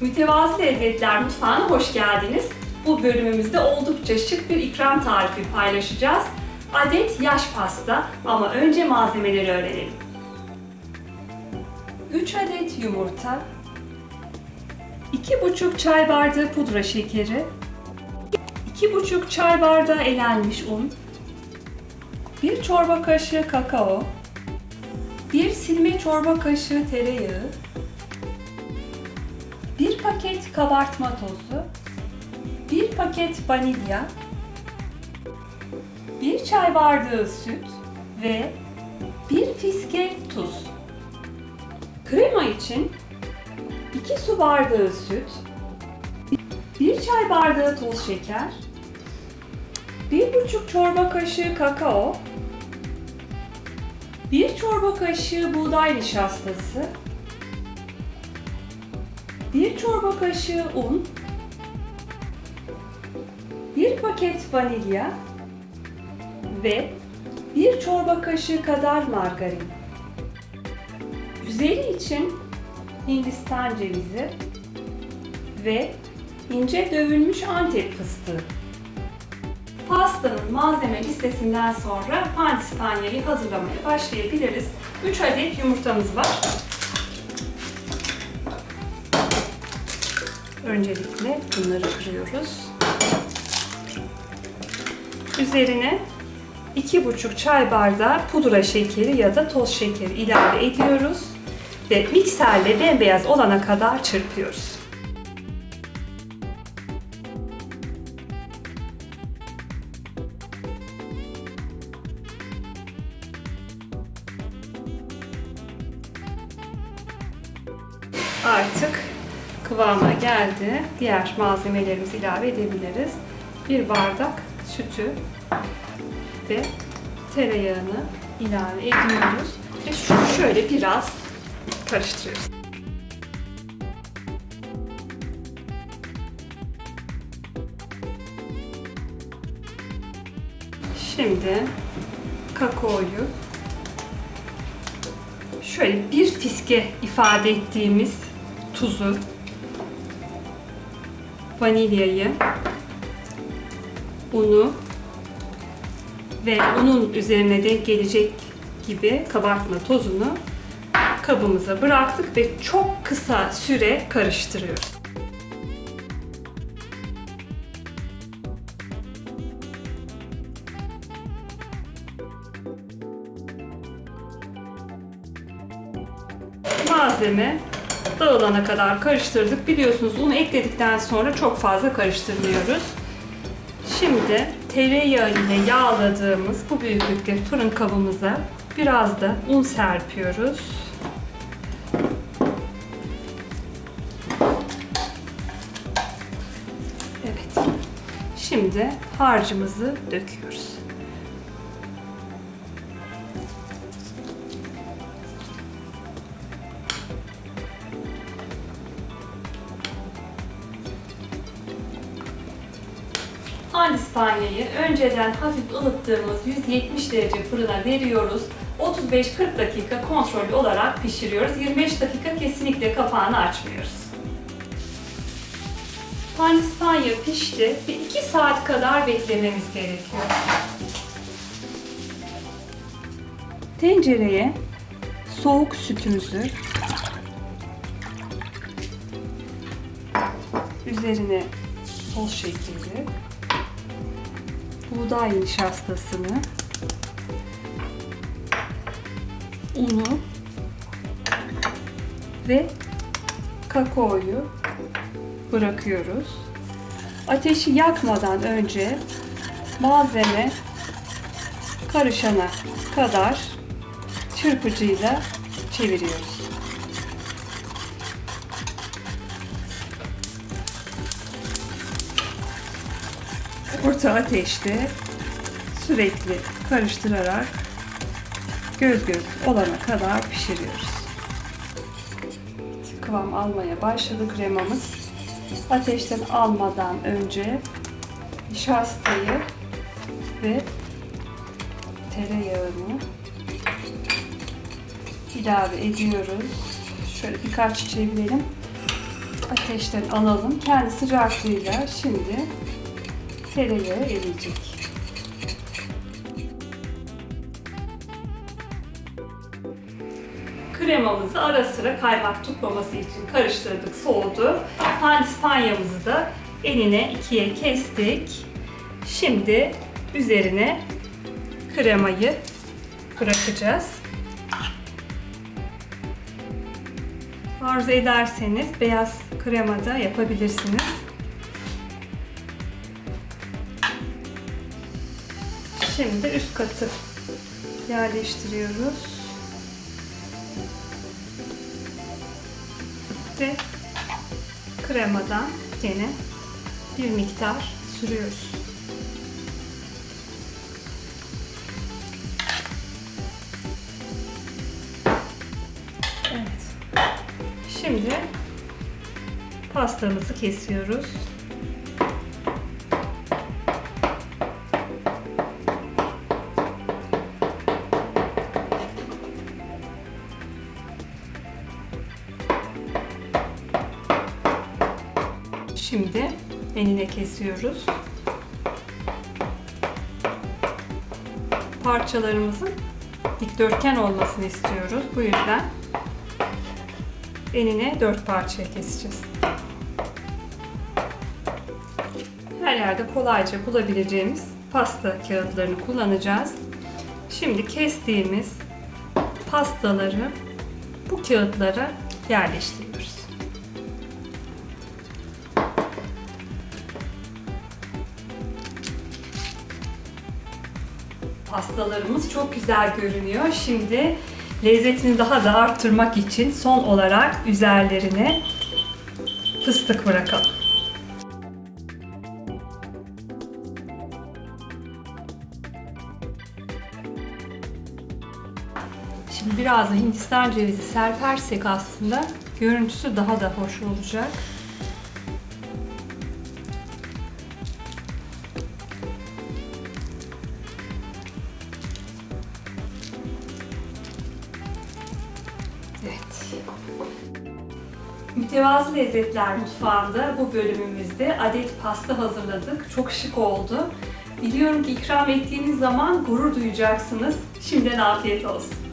Mütevazı Lezzetler Mutfağı'na hoş geldiniz. Bu bölümümüzde oldukça şık bir ikram tarifi paylaşacağız. Adet yaş pasta ama önce malzemeleri öğrenelim. 3 adet yumurta, 2,5 çay bardağı pudra şekeri, 2,5 çay bardağı elenmiş un, 1 çorba kaşığı kakao, 1 silme çorba kaşığı tereyağı, 1 paket kabartma tozu, 1 paket vanilya, 1 çay bardağı süt ve 1 fiske tuz. Krema için 2 su bardağı süt, 1 çay bardağı toz şeker, 1,5 çorba kaşığı kakao, 1 çorba kaşığı buğday nişastası, 1 çorba kaşığı un, 1 paket vanilya ve 1 çorba kaşığı kadar margarin. Üzeri için Hindistan cevizi ve ince dövülmüş antep fıstığı. Pastanın malzeme listesinden sonra pandispanyayı hazırlamaya başlayabiliriz. 3 adet yumurtamız var. Öncelikle bunları kırıyoruz. Üzerine 2,5 çay bardağı pudra şekeri ya da toz şekeri ilave ediyoruz ve mikserle bembeyaz olana kadar çırpıyoruz. Artık kıvama geldi. Diğer malzemelerimizi ilave edebiliriz. Bir bardak sütü ve tereyağını ilave ediyoruz. Ve şunu şöyle biraz karıştırıyoruz. Şimdi kakaoyu şöyle bir fiske ifade ettiğimiz tuzu, vanilyayı, unu ve unun üzerine de gelecek gibi kabartma tozunu kabımıza bıraktık ve çok kısa süre karıştırıyoruz. Malzeme dağılana kadar karıştırdık. Biliyorsunuz unu ekledikten sonra çok fazla karıştırmıyoruz. Şimdi tereyağı ile yağladığımız bu büyüklükte fırın kabımıza biraz da un serpiyoruz. Evet. Şimdi harcımızı döküyoruz. Pandispanyayı önceden hafif ılıttığımız 170 derece fırına veriyoruz. 35-40 dakika kontrollü olarak pişiriyoruz. 25 dakika kesinlikle kapağını açmıyoruz. Pandispanya pişti ve 2 saat kadar beklememiz gerekiyor. Tencereye soğuk sütümüzü üzerine toz şekeri buğday nişastasını, unu ve kakaoyu bırakıyoruz. Ateşi yakmadan önce malzeme karışana kadar çırpıcıyla çeviriyoruz. Orta ateşte sürekli karıştırarak göz göz olana kadar pişiriyoruz. Kıvam almaya başladı kremamız. Ateşten almadan önce nişastayı ve tereyağını ilave ediyoruz. Şöyle birkaç çevirelim. ateşten alalım. Kendi sıcaklığıyla şimdi tereyağı eriyecek. Kremamızı ara sıra kaymak tutmaması için karıştırdık, soğudu. Pandispanyamızı da enine ikiye kestik. Şimdi üzerine kremayı bırakacağız. Arzu ederseniz beyaz krema da yapabilirsiniz. Şimdi üst katı yerleştiriyoruz. Ve kremadan gene bir miktar sürüyoruz. Evet. Şimdi pastamızı kesiyoruz. Şimdi enine kesiyoruz. Parçalarımızın dikdörtgen olmasını istiyoruz. Bu yüzden enine dört parçaya keseceğiz. Her yerde kolayca bulabileceğimiz pasta kağıtlarını kullanacağız. Şimdi kestiğimiz pastaları bu kağıtlara yerleştiriyoruz. Pastalarımız çok güzel görünüyor. Şimdi lezzetini daha da arttırmak için son olarak üzerlerine fıstık bırakalım. Şimdi biraz da Hindistan cevizi serpersek aslında görüntüsü daha da hoş olacak. Mütevazı Lezzetler Mutfağı'nda bu bölümümüzde adet pasta hazırladık. Çok şık oldu. Biliyorum ki ikram ettiğiniz zaman gurur duyacaksınız. Şimdiden afiyet olsun.